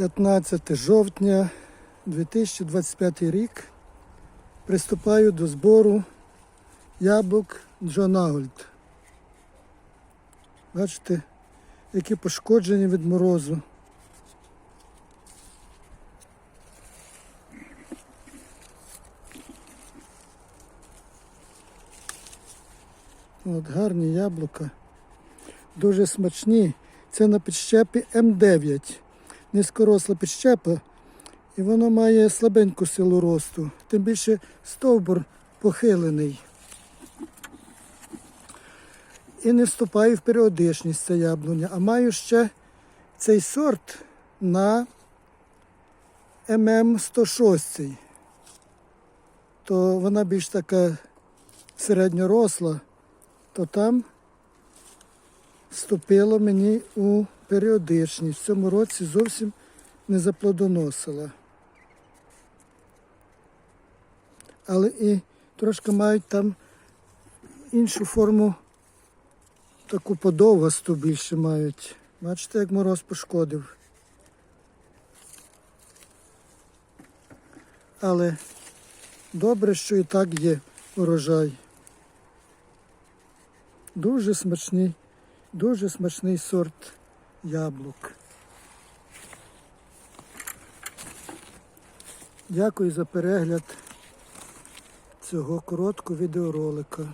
15 жовтня 2025 рік. Приступаю до збору яблук Джон Агольд. Бачите, які пошкоджені від морозу. От гарні яблука. Дуже смачні. Це на підщепі М9. Низькоросла підщепа. І воно має слабеньку силу росту. Тим більше стовбур похилений. І не вступаю в періодичність ця яблуня. А маю ще цей сорт на ММ106. То вона більш така середньоросла, то там вступило мені у періодичність. В цьому році зовсім не заплодоносила. Але і трошки мають там іншу форму, таку подовгасту більше мають. Бачите, як мороз пошкодив. Але добре, що і так є урожай. Дуже смачний, дуже смачний сорт яблук. Дякую за перегляд цього короткого відеоролика.